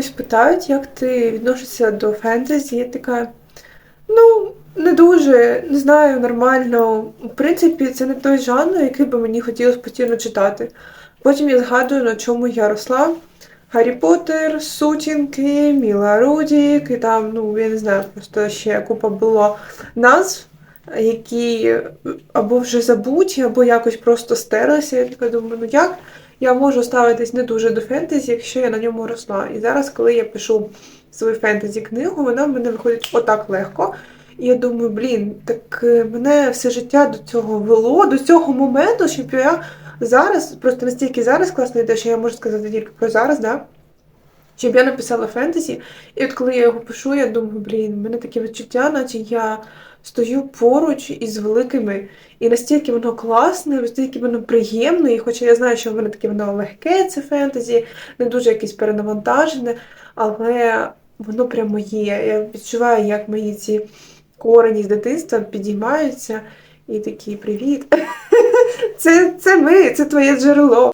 якось питають, як ти відносишся до фентезі. Я така, ну, не дуже, не знаю, нормально. В принципі, це не той жанр, який би мені хотілося постійно читати. Потім я згадую, на чому я росла. Гаррі Поттер, Сутінки, Міла Рудік, і там, ну, я не знаю, просто ще купа було назв, які або вже забуті, або якось просто стерлися. Я така думаю, ну як я можу ставитись не дуже до фентезі, якщо я на ньому росла. І зараз, коли я пишу свою фентезі книгу, вона в мене виходить отак легко. І я думаю, блін, так е, мене все життя до цього вело, до цього моменту, щоб я зараз, просто настільки зараз класно йде, що я можу сказати тільки про зараз, да? щоб я написала фентезі. І от коли я його пишу, я думаю, блін, в мене таке відчуття, наче я стою поруч із великими. І настільки воно класне, настільки воно приємне, і хоча я знаю, що в мене таке воно легке, це фентезі, не дуже якесь перенавантажене, але воно прямо є. Я відчуваю, як мої ці корені з дитинства підіймаються і такі привіт. Це, це ми, це твоє джерело.